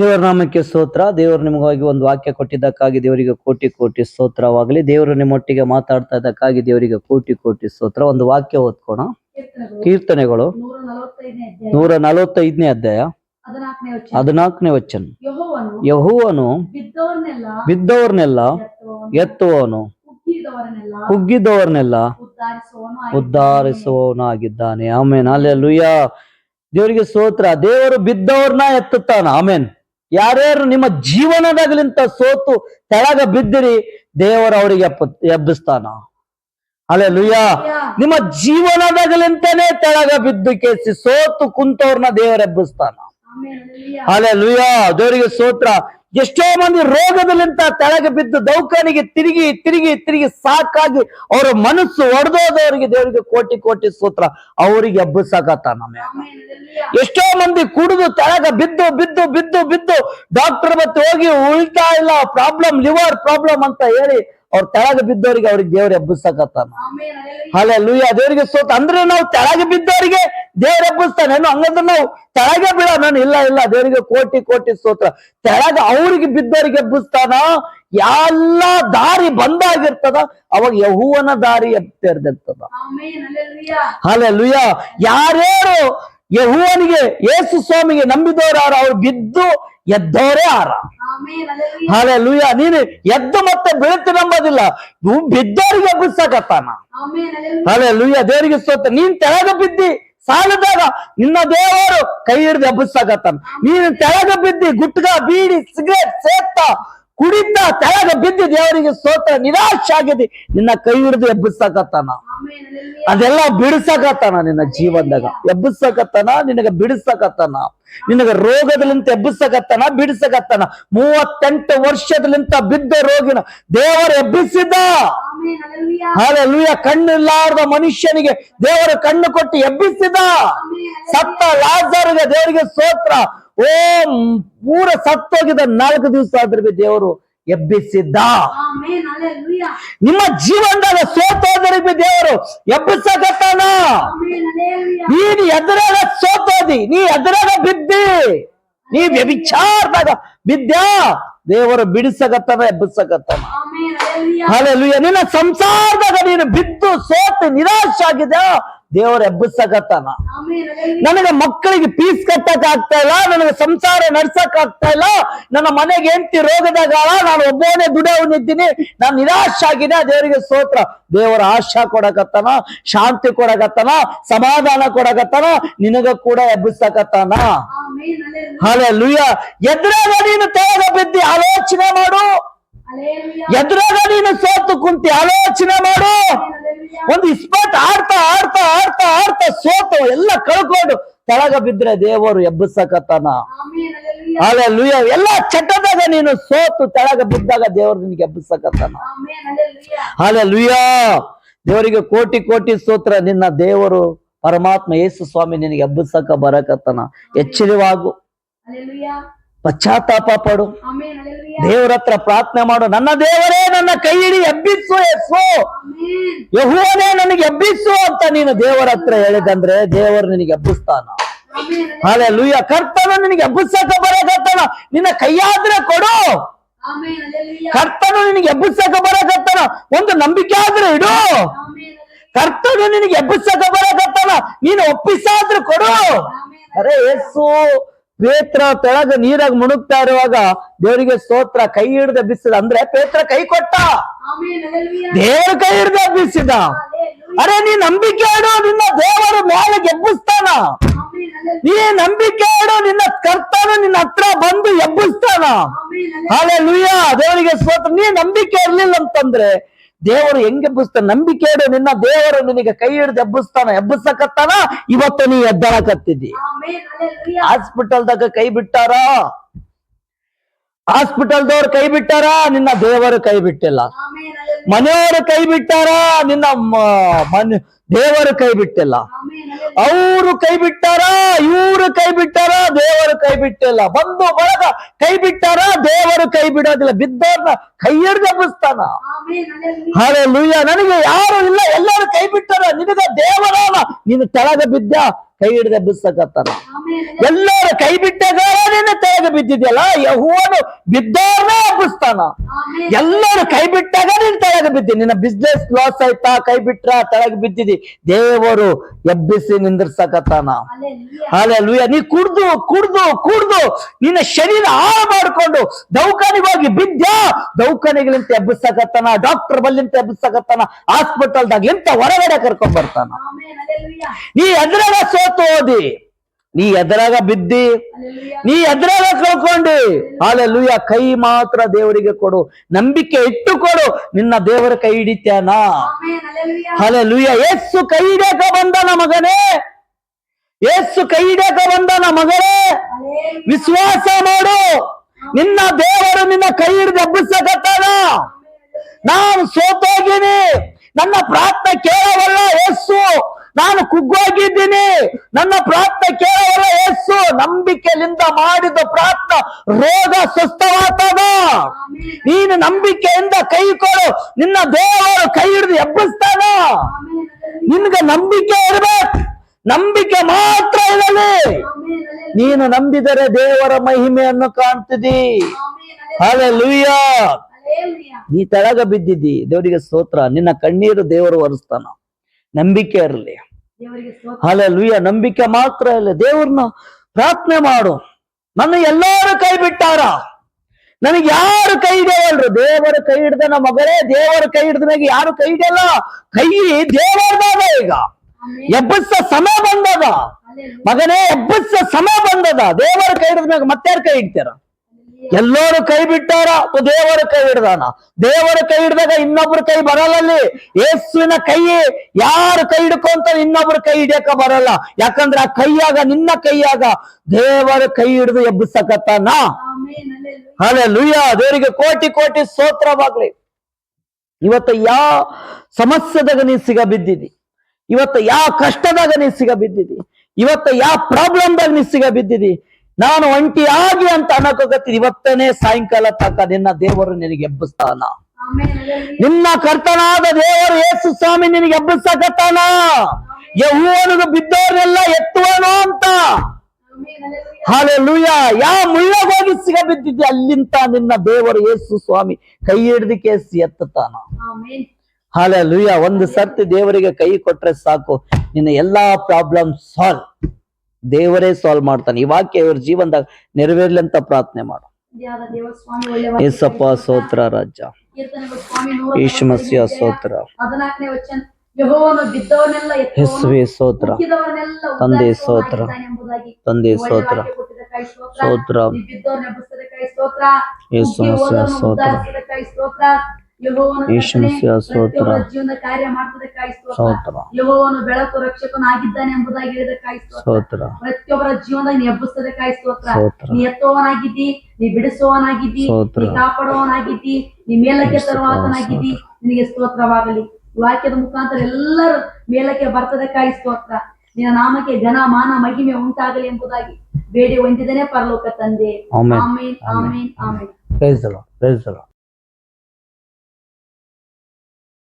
ದೇವರ ನಾಮಕ್ಕೆ ಸ್ತೋತ್ರ. ದೇವರು ನಿಮಗಾಗಿ ಒಂದು ವಾಕ್ಯ ಕೊಟ್ಟಿದ್ದಕ್ಕಾಗಿ ದೇವರಿಗೆ ಕೋಟಿ ಕೋಟಿ ಸ್ತೋತ್ರವಾಗಲಿ. ದೇವರು ನಿಮ್ಮೊಟ್ಟಿಗೆ ಮಾತಾಡ್ತಾ ಇದ್ದಕ್ಕಾಗಿ ದೇವರಿಗೆ ಕೋಟಿ ಕೋಟಿ ಸ್ತೋತ್ರ. ಒಂದು ವಾಕ್ಯ ಓದ್ಕೋಣ. ಕೀರ್ತನೆಗಳು. ನೂರ ನಲವತ್ತೈದನೇ ಅಧ್ಯಾಯ. ಹದಿನಾಲ್ಕನೇ ವಚನ. ಯೆಹೋವನು ಬಿದ್ದವರನ್ನೆಲ್ಲ ಎತ್ತುವವನು, ಕುಗ್ಗಿದವರನ್ನೆಲ್ಲ. ಉದ್ಧಾರಿಸುವವನಾಗಿದ್ದಾನೆ. ಆಮೇನ್. ಅಲ್ಲೆಲ್ಲುಯ್ಯ ದೇವರಿಗೆ ಸ್ತೋತ್ರ. ದೇವರು ಬಿದ್ದವ್ರನ್ನ ಎತ್ತುತ್ತಾನ. ಆಮೇನ್. ಯಾರ್ಯಾರು ನಿಮ್ಮ ಜೀವನದಾಗಲಿಂತ ಸೋತು ತೆಳಗ ಬಿದ್ದಿರಿ ದೇವರು ಅವರಿಗೆ ಎಬ್ಬಿಸ್ತಾನ. ಅಲೆ ಲುಯ್ಯ ನಿಮ್ಮ ಜೀವನದಾಗಲಿಂತಾನೆ ತೆಳಗ ಬಿದ್ದು ಕೇಸಿ ಸೋತು ಕುಂತವ್ರನ್ನ ದೇವರು ಎಬ್ಬಿಸ್ತಾನ. ಅಲೆ ಲುಯ್ಯ ದೇವರಿಗೆ ಸ್ತೋತ್ರ ಎಷ್ಟೋ ಮಂದಿ ರೋಗದಲ್ಲಿಂತ ತೆಳಗೆ ಬಿದ್ದು ದೌಖಾನಿಗೆ ತಿರುಗಿ ತಿರುಗಿ ತಿರುಗಿ ಸಾಕಾಗಿ ಅವರ ಮನಸ್ಸು ಒಡೆದೋದವರಿಗೆ ದೇವರಿಗೆ ಕೋಟಿ ಕೋಟಿ ಸೂತ್ರ ಅವರಿಗೆ ಎಬ್ಬಿಸಕತ್ತಾನ ನಮಗೆ. ಎಷ್ಟೋ ಮಂದಿ ಕುಡಿದು ತೆಳಗ ಬಿದ್ದು ಬಿದ್ದು ಬಿದ್ದು ಬಿದ್ದು ಡಾಕ್ಟರ್ ಮತ್ತೆ ಹೋಗಿ ಉಳ್ತಾ ಇಲ್ಲ ಪ್ರಾಬ್ಲಮ್ ಲಿವರ್ ಪ್ರಾಬ್ಲಮ್ ಅಂತ ಹೇಳಿ ಅವ್ರ ತೆಳಗ ಬಿದ್ದವರಿಗೆ ಅವ್ರಿಗೆ ದೇವ್ರ ಹಲ್ಲೆಲೂಯಾ. ಅಲ್ಲ ಲೂಯ ದೇವ್ರಿಗೆ ಸೋತ ಅಂದ್ರೆ ನಾವು ತೆಳಗೆ ಬಿದ್ದವರಿಗೆ ದೇವ್ರ ಎಬ್ಬಿಸ್ತಾನೆ. ಏನು ಹಂಗಂದ್ರೆ ನಾವು ತೆಳಗೆ ಬಿಡ ನಾನು ಇಲ್ಲ ಇಲ್ಲ ದೇವ್ರಿಗೆ ಕೋಟಿ ಕೋಟಿ ಸ್ತೋತ್ರ. ತೆಳಗ ಅವ್ರಿಗೆ ಬಿದ್ದವರಿಗೆ ಎಬ್ಬಿಸ್ತಾನ ಎಲ್ಲ ದಾರಿ ಬಂದಾಗಿರ್ತದ ಅವಾಗ ಯಹುವನ ದಾರಿ ತೆರೆದಿರ್ತದ. ಅಲ್ಲ ಲುಯ ಯಾರ್ಯಾರು ಯಹುವನಿಗೆ ಯೇಸು ಸ್ವಾಮಿಗೆ ನಂಬಿದವರಾರ ಅವ್ರು ಬಿದ್ದು ಎದ್ದವರೇ ಆರ. ಹಾಲೆ ಲೂಯ ನೀನು ಎದ್ದು ಮತ್ತೆ ಬೀಳ್ತಿ ನಂಬೋದಿಲ್ಲ ಬಿದ್ದವರಿಗೆ ಬಿಡ್ಸಕತ್ತಾನ ಹಾಲೆ ಲೂಯ ದೇವರಿಗೆ ಸೋತ ನೀನ್ ತೆಳಗ ಬಿದ್ದಿ ಸಾಲದಾಗ ನಿನ್ನ ದೇವರು ಕೈ ಹಿಡಿದು ಎಬ್ಬಿಸಾಕತ್ತಾನ ನೀನು ತೆಳಗ ಬಿದ್ದಿ ಗುಟ್ಗ ಬೀಡಿ ಸಿಗರೇಟ್ ಸೇತ್ತ ಕುಡಿತ ತೆಳಗ ಬಿದ್ದು ದೇವರಿಗೆ ಸೋತ ನಿರಾಶೆ ಆಗಿದೆ. ನಿನ್ನ ಕೈ ಹಿಡಿದು ಎಬ್ಬಿಸಕತ್ತಾನ. ಹಲ್ಲೆಲೂಯಾ. ಅದೆಲ್ಲ ಬಿಡಿಸಕತ್ತಾನ ನಿನ್ನ ಜೀವನದಾಗ. ಎಬ್ಬಿಸಕತ್ತಾನ ನಿನಗ ಬಿಡಿಸಕತ್ತಾನ. ನಿನಗ ರೋಗದಲ್ಲಿಂತ ಎಬ್ಬಿಸಕತ್ತಾನ ಬಿಡಿಸಕತ್ತಾನ. ಮೂವತ್ತೆಂಟು ವರ್ಷದಲ್ಲಿಂತ ಬಿದ್ದ ರೋಗಿನ ದೇವರು ಎಬ್ಬಿಸಿದ. ಆಮೆನ್, ಕಣ್ಣು ಕಣ್ಣಿಲ್ಲಾರ್ದ ಮನುಷ್ಯನಿಗೆ ದೇವರು ಕಣ್ಣು ಕೊಟ್ಟು ಎಬ್ಬಿಸಿದ. ಸತ್ತ ಲಾಜರ್ಗೆ ದೇವರಿಗೆ ಸ್ತೋತ್ರ. ಓ ಪೂರ ಸತ್ತೋಗಿದ ನಾಲ್ಕು ದಿವಸ ಆದ್ರೆ ಬಿ ದೇವರು ಎಬ್ಬಿಸಿದ್ದ. ನಿಮ್ಮ ಜೀವನದಾಗ ಸೋತೋದ್ರಿ ಬಿ ದೇವರು ಎಬ್ಬಿಸಕತ್ತಾನ. ನೀನು ಎದುರಾಗ ಸೋತೋದಿ ನೀ ಎದುರಾಗ ಬಿದ್ದಿ ನೀ ವ್ಯಭಿಚಾರದಾಗ ಬಿದ್ದ್ಯಾ ದೇವರು ಬಿಡಿಸಕತ್ತನ ಎಬ್ಬಿಸಕತ್ತಾನ. ಹಾಲೆಲುಯ್ಯ ನಿನ್ನ ಸಂಸಾರದಾಗ ನೀನು ಬಿದ್ದು ಸೋತು ನಿರಾಶ ಆಗಿದೆ ದೇವರು ಎಬ್ಬಿಸಕತ್ತಾನ. ನನಗೆ ಮಕ್ಕಳಿಗೆ ಪೀಸ್ ಕಟ್ಟಕ್ ಆಗ್ತಾ ಇಲ್ಲ ನನಗೆ ಸಂಸಾರ ನಡ್ಸಕ್ ಆಗ್ತಾ ಇಲ್ಲ ನನ್ನ ಮನೆಗೆ ಹೆಂಡತಿ ರೋಗದಾಗ ನಾನು ಒಬ್ಬನೇ ದುಡಿಯವನಿದ್ದೀನಿ ನಾನು ನಿರಾಶ ಆಗಿದೆ ದೇವರಿಗೆ ಸ್ತೋತ್ರ. ದೇವರ ಆಶಾ ಕೊಡಕತ್ತಾನ ಶಾಂತಿ ಕೊಡಕತ್ತಾನ ಸಮಾಧಾನ ಕೊಡಕತ್ತಾನ ನಿನಗ ಕೂಡ ಎಬ್ಬಿಸಕತ್ತಾನ. Amen, hallelujah. ಹಾಲೆ ಲುಯ್ಯ ಎದುರಾಗ ನೀನು ತೆಳಗ ಬಿದ್ದಿ ಆಲೋಚನೆ ಮಾಡು. ಎದುರಾಗ ನೀನು ಸೋತು ಕುಂತಿ ಆಲೋಚನೆ ಮಾಡು. ಒಂದು ಇಸ್ಪಟ್ ಆಡ್ತಾ ಆಡ್ತಾ ಆಡ್ತಾ ಆಡ್ತಾ ಸೋತು ಎಲ್ಲ ಕಳ್ಕೊಂಡು ತೆಳಗ ಬಿದ್ರೆ ದೇವರು ಎಬ್ಬಿಸಕತ್ತಾನ. ಆಲೆ ಲುಯ್ಯ ಎಲ್ಲ ಚಟದಾಗ ನೀನು ಸೋತು ತೆಳಗ ಬಿದ್ದಾಗ ದೇವರು ನಿನ್ಗೆ ಎಬ್ಬಿಸಕತ್ತಾನ. ಆಲೆ ಲುಯ್ಯ ದೇವರಿಗೆ ಕೋಟಿ ಕೋಟಿ ಸ್ತೋತ್ರ ನಿನ್ನ ದೇವರು ಪರಮಾತ್ಮ ಯೇಸು ಸ್ವಾಮಿ ನಿನಗೆ ಹಬ್ಬಿಸಕ ಬರಕತ್ತನ. ಎಚ್ಚರಿವಾಗು. ಪಶ್ಚಾತ್ತಾಪ ಪಡು. ದೇವರ ಹತ್ರ ಪ್ರಾರ್ಥನೆ ಮಾಡು. ನನ್ನ ದೇವರೇ ನನ್ನ ಕೈ ಹಿಡಿ ಎಬ್ಬಿಸು ಎಸ್ಸು. ಯಹುವನೇ ನನಗೆ ಎಬ್ಬಿಸು ಅಂತ ನೀನು ದೇವರ ಹತ್ರ ಹೇಳಿದಂದ್ರೆ ದೇವರು ನಿನಗೆ ಎಬ್ಬಿಸ್ತಾನ ಹಾಲೆ ಲುಯ್ಯ ಕರ್ತನ ನಿನಗೆ ಎಬ್ಬಿಸಕ ಬರಕತ್ತಾನ. ನಿನ್ನ ಕೈಯಾದ್ರೆ ಕೊಡು. ಕರ್ತನು ನಿನಗೆ ಎಬ್ಬಿಸಕ ಬರಕತ್ತನ. ಒಂದು ನಂಬಿಕೆ ಆದ್ರೆ ಇಡು. ಕರ್ತನು ನಿನಗೆ ಎಬ್ಬಿಸಕ ಬರಕತ್ತಲ್ಲ ನೀನು ಒಪ್ಪಿಸಾದ್ರೂ ಕೊಡು. ಅರೆ ಯೇಸು ಪೇತ್ರ ತೆಳಗ ನೀರಾಗ ಮುಣುಗ್ತಾ ಇರುವಾಗ ದೇವರಿಗೆ ಸ್ತೋತ್ರ ಕೈ ಹಿಡ್ದ ಬಿಸಿದ ಅಂದ್ರೆ ಪೇತ್ರ ಕೈ ಕೊಟ್ಟ. ದೇವ್ರ ಕೈ ಹಿಡ್ದ ಬಿಸಿದ. ಅರೆ ನೀ ನಂಬಿಕೆ ಇಡು ನಿನ್ನ ದೇವರ ಮೇಲೆ ಎಬ್ಬಿಸ್ತಾನ. ನೀ ನಂಬಿಕೆ ಇಡು ನಿನ್ನ ಕರ್ತನು ನಿನ್ನ ಹತ್ರ ಬಂದು ಎಬ್ಬಿಸ್ತಾನ. ಹಾಲೆ ಲುಯ್ಯ ದೇವರಿಗೆ ಸ್ತೋತ್ರ. ನೀ ನಂಬಿಕೆ ಇರ್ಲಿಲ್ಲ ಅಂತಂದ್ರೆ ದೇವರು ಹೆಂಗೆ ಎಬ್ಬಿಸ್ತಾನೆ? ನಂಬಿಕೆ ಇಡು ನಿನ್ನ ದೇವರು ನಿನಗೆ ಕೈ ಹಿಡಿದು ಎಬ್ಬಿಸ್ತಾನ. ಎಬ್ಬಿಸಕತ್ತಾನ? ಇವತ್ತು ನೀ ಎದ್ದಳಕತ್ತಿದ್ದಿ. ಹಾಸ್ಪಿಟಲ್ದಾಗ ಕೈ ಬಿಟ್ಟಾರ? ಹಾಸ್ಪಿಟಲ್ದವ್ರು ಕೈ ಬಿಟ್ಟಾರ? ನಿನ್ನ ದೇವರು ಕೈ ಬಿಟ್ಟಿಲ್ಲ. ಮನೆಯವರು ಕೈ ಬಿಟ್ಟಾರ? ನಿನ್ನ ಮನೆ ದೇವರು ಕೈ ಬಿಟ್ಟಿಲ್ಲ. ಅವರು ಕೈ ಬಿಟ್ಟಾರ? ಇವರು ಕೈ ಬಿಟ್ಟಾರ? ದೇವರು ಕೈ ಬಿಟ್ಟಿಲ್ಲ. ಬಂದು ಬಳಗ ಕೈ ಬಿಟ್ಟಾರ? ದೇವರು ಕೈ ಬಿಡೋದಿಲ್ಲ. ಬಿದ್ದವ್ರನ್ನ ಕೈ ಹಿಡ್ದು ಎಬ್ಬಿಸ್ತಾನ. ಹಾಲೆ ಲುಯ್ಯ ನನಗೆ ಯಾರು ಇಲ್ಲ. ಎಲ್ಲರೂ ಕೈ ಬಿಟ್ಟಾರ. ನಿನಗ ದೇವರ ನೀನು ಕೆಳಗ ಬಿದ್ದ ಕೈ ಹಿಡಿದ ಎಬ್ಬಿಸಕತ್ತಾನ ಎಲ್ಲರ ಕೈ ಬಿಟ್ಟಾಗ ತೆಗೆದು ಬಿದ್ದಿದೆಯಲ್ಲ ಯಹೋವನು ಬಿದ್ದವ್ರನ್ನೇ ಎಬ್ಬಿಸ್ತಾನ ಎಲ್ಲರೂ ಕೈ ಬಿಟ್ಟಾಗ ನೀನ್ ತೆಳಗೆ ಬಿದ್ದಿ ನಿನ್ನ ಬಿಸ್ನೆಸ್ ಲಾಸ್ ಆಯ್ತಾ ಕೈ ಬಿಟ್ರ ತೆಳಗ ಬಿದ್ದಿದಿ. ದೇವರು ಎಬ್ಬಿಸಿ ನಿಂದಿರ್ಸಕತ್ತಾನ. ಹಾಲೆ ಲೂಯ ನೀ ಕುಡ್ದು ಕುಡ್ದು ಕುಡ್ದು ನಿನ್ನ ಶರೀರ ಹಾಳು ಮಾಡ್ಕೊಂಡು ದೌಖಾನಿಗೆ ಬಿದ್ದ ಬಿದ್ದ್ಯಾ? ದೌಖಾನಿಗಳಿಂತ ಎಬ್ಬಿಸಕತ್ತಾನ ಡಾಕ್ಟರ್ ಬಲ್ಲಿಂತ ಎಬ್ಬಿಸಕತ್ತಾನ ಹಾಸ್ಪಿಟಲ್ದಾಗ ಇಂತ ಹೊರಗಡೆ ಕರ್ಕೊಂಡ್ ಬರ್ತಾನ. ನೀ ಎದ್ರಾಗ ಸೋತು ಓದಿ ನೀ ಎದ್ರಾಗ ಬಿದ್ದಿ ಹಲ್ಲೆಲೂಯಾ. ನೀ ಎದ್ರಾಗ ಕಳ್ಕೊಂಡಿ. ಹಾಲೆಲೂಯ ಕೈ ಮಾತ್ರ ದೇವರಿಗೆ ಕೊಡು. ನಂಬಿಕೆ ಇಟ್ಟು ಕೊಡು ನಿನ್ನ ದೇವರ ಕೈ ಹಿಡಿತಾನ? ಹಲ್ಲೆಲೂಯಾ. ಏಸು ಕೈ ಹಿಡಿಯಕ ಬಂದನ ಮಗನೇ. ಏಸು ಕೈ ಹಿಡಿಯಕ ಬಂದನ ಮಗಳೇ ಹಲ್ಲೆಲೂಯಾ. ವಿಶ್ವಾಸ ಮಾಡು. ನಿನ್ನ ದೇವರು ನಿನ್ನ ಕೈ ಹಿಡಿದು ಹಬ್ಬಿಸಕತ್ತಾನ ನಾನು ಸೋತೋಗಿನಿ. ನನ್ನ ಪ್ರಾರ್ಥನೆ ಕೇಳವಲ್ಲ ಯೇಸು. ನಾನು ಕುಗ್ಗೋಗಿದ್ದೀನಿ. ನನ್ನ ಪ್ರಾರ್ಥನೆ ಕೇವಲ ಯೇಸು ನಂಬಿಕೆಯಿಂದ ಮಾಡಿದ ಪ್ರಾರ್ಥನೆ ರೋಗ ಸುಸ್ಥವಾಗ್ತದ ಆಮೆನ್ ನೀನು ನಂಬಿಕೆಯಿಂದ ಕೈ ಕೊಡು. ನಿನ್ನ ದೇವರು ಕೈ ಹಿಡಿದು ಎಬ್ಬಿಸ್ತಾನ. ನಿನ್ಗೆ ನಂಬಿಕೆ ಇರ್ಬೇಕು. ನಂಬಿಕೆ ಮಾತ್ರ ಇರಲಿ. ನೀನು ನಂಬಿದರೆ ದೇವರ ಮಹಿಮೆಯನ್ನು ಕಾಣ್ತಿದಿ. ಆಮೆನ್ ಹಾಲೆ ಲೂಯ್ಯ ನೀ ತೆಳಗ ಬಿದ್ದಿದ್ದಿ. ದೇವರಿಗೆ ಸ್ತೋತ್ರ. ನಿನ್ನ ಕಣ್ಣೀರು ದೇವರು ಒರೆಸ್ತಾನ. ನಂಬಿಕೆ ಇರಲಿ. ಲುಯ್ಯ ನಂಬಿಕೆ ಮಾತ್ರ ಇಲ್ಲ ದೇವ್ರನ್ನ ಪ್ರಾರ್ಥನೆ ಮಾಡು. ನನ್ನ ಎಲ್ಲಾರು ಕೈ ಬಿಟ್ಟಾರ? ನನಗೆ ಯಾರು ಕೈ ಹಿಡಿಯಲ್ರು? ದೇವರ ಕೈ ಹಿಡ್ದನ ಮಗಳೇ ದೇವರ ಕೈ ಹಿಡ್ದನಾಗ ಯಾರು ಕೈ ಹಿಡಿಯಲ್ಲ? ಕೈ ದೇವರದಾಗ ಈಗ. ಎಬ್ಬಸ ಸಮಯ ಬಂದದ. ಮಗನೇ ಎಬ್ಬಸ ಸಮಯ ಬಂದದ. ದೇವರ ಕೈ ಹಿಡಿದ್ಮ್ಯಾಗ ಮತ್ತಾರು ಕೈ ಹಿಡ್ತಾರ? ಎಲ್ಲರೂ ಕೈ ಬಿಟ್ಟಾರ ದೇವರ ಕೈ ಹಿಡ್ದಾನ. ದೇವರ ಕೈ ಹಿಡ್ದಾಗ ಇನ್ನೊಬ್ರ ಕೈ ಬರಲ್ಲಲ್ಲಿ. ಯೇಸುವಿನ ಕೈ ಯಾರು ಕೈ ಹಿಡ್ಕೊಂತ ಇನ್ನೊಬ್ರ ಕೈ ಹಿಡಿಯಕ ಬರಲ್ಲ. ಯಾಕಂದ್ರೆ ಆ ಕೈಯಾಗ, ನಿನ್ನ ಕೈಯಾಗ ದೇವರ ಕೈ ಹಿಡಿದು ಎಬ್ಬಿಸಕತ್ತಾನ. ಹಾಲೆ ಲುಯ್ಯ ದೇವರಿಗೆ ಕೋಟಿ ಕೋಟಿ ಸ್ತೋತ್ರವಾಗ್ಲಿ. ಇವತ್ತು ಯಾವ ಸಮಸ್ಯೆದಾಗ ನೀ ಸಿಗ ಬಿದ್ದಿದಿ? ಇವತ್ತು ಯಾವ ಕಷ್ಟದಾಗ ನೀ ಸಿಗ ಬಿದ್ದಿದಿ? ಇವತ್ತು ಯಾವ ಪ್ರಾಬ್ಲಮ್ದಾಗ ನೀ ಸಿಗ ಬಿದ್ದಿದಿ? ನಾನು ಒಂಟಿಯಾಗಿ ಅಂತ ಅನ್ನಕೋಗತ್ತೀನಿ ಇವತ್ತನೇ ಸಾಯಂಕಾಲ ತನಕ ನಿನ್ನ ದೇವರು ನಿನಗೆ ಎಬ್ಬಿಸ್ತಾನ. ನಿನ್ನ ಕರ್ತನಾದ ದೇವರು ಯೇಸು ಸ್ವಾಮಿ ನಿನಗೆ ಎಬ್ಬಿಸಕತ್ತಾನ. ಯಹೋವನಿಗೆ ಬಿದ್ದವ್ರನ್ನೆಲ್ಲ ಎತ್ತುವನು ಅಂತ. ಹಾಲೆ ಲೂಯ ಯಾವ ಮುಳ್ಳಗೋಗಿ ಸಿಗ ಬಿದ್ದಿದ್ದೆ ಅಲ್ಲಿಂತ ನಿನ್ನ ದೇವರು ಯೇಸು ಸ್ವಾಮಿ ಕೈ ಹಿಡ್ದು ಕೇಸಿ ಎತ್ತುತ್ತಾನ. ಆಮೆನ್ ಹಾಲೆ ಲೂಯ ಒಂದು ಸರ್ತಿ ದೇವರಿಗೆ ಕೈ ಕೊಟ್ರೆ ಸಾಕು. ನಿನ್ನ ಎಲ್ಲಾ ಪ್ರಾಬ್ಲಮ್ ಸಾಲ್ವ್ ದೇವರೇ ಸಾಲ್ವ್ ಮಾಡ್ತಾನೆ. ಈ ವಾಕ್ಯ ಇವ್ರ ಜೀವನದಾಗ ನೆರವೇರ್ಲಿ ಅಂತ ಪ್ರಾರ್ಥನೆ ಮಾಡು. ಸೋತ್ರ ಏಸಪ್ಪ ಸೋತ್ರ ರಾಜ. ಈಶ್ಮಸ್ಯ ಸೋತ್ರ. ಸೋತ್ರ. ಯೇಸುವೆ ಹುಟ್ಟಿದವರನ್ನೆಲ್ಲ ತಂದೆ ಸೋತ್ರ. ತಂದೆ ಸೋತ್ರ. ಸೋತ್ರ. ಸೋತ್ರ. ಕೊಟ್ಟಿದ್ದಕ್ಕಾಗಿ ಸ್ತೋತ್ರ. ಸ್ತೋತ್ರ ನೀ ಸ್ತೋತ್ರ ಯೇಸು ಮುಖ್ಯ ಮಸಿಯ ಹೋದವರನ್ನು ಸ್ತೋತ್ರ. ಉದ್ಧಾರಿಸಿದ್ದಕ್ಕಾಗಿ ಸ್ತೋತ್ರ ಯೆಹೋವನು ಯೇಸು ಕರ್ತನೇ, ಮಸಿಯ ಸ್ತೋತ್ರ. ಪ್ರತಿಯೊಬ್ಬರ ಜೀವನದ ಕಾರ್ಯ ಮಾಡ್ತದಕ್ಕಾಗಿ ಸ್ತೋತ್ರ ಸ್ತೋತ್ರ ಯೆಹೋವನು ಬೆಳಕು ರಕ್ಷಕನಾಗಿದ್ದಾನೆ ಎಂಬುದಾಗಿ ಹೇಳಿದಕ್ಕಾಗಿ ಸ್ತೋತ್ರ ಪ್ರತಿಯೊಬ್ಬರ ಜೀವನದಾಗ ನೀ ಎಬ್ಬಿಸೋದಕ್ಕಾಗಿ ಸ್ತೋತ್ರ. ನೀ ಎತ್ತುವವನಾಗಿದ್ದಿ ನೀ ಬಿಡಿಸುವವನಾಗಿದ್ದಿ. ನೀ ಕಾಪಾಡುವವನಾಗಿದ್ದಿ ನೀ ಮೇಲಕ್ಕೆ ಸ್ತೋತ್ರ, ತರುವಾತನಾಗಿದ್ದಿ ನಿನಗೆ ಸ್ತೋತ್ರವಾಗಲಿ ವಾಕ್ಯದ ಮುಖಾಂತರ ಎಲ್ಲರೂ ಮೇಲಕ್ಕೆ ಬರ್ತದಕ್ಕಾಗಿ ಸ್ತೋತ್ರ ನಿನ್ನ ನಾಮಕ್ಕೆ ಘನ ಮಾನ ಮಹಿಮೆ ಉಂಟಾಗಲಿ ಎಂಬುದಾಗಿ ಬೇಡಿ ಹೊಂದಿದ್ದೇನೆ ಪರಲೋಕ ತಂದೆ amen. Amen amen amen praise the lord praise the lord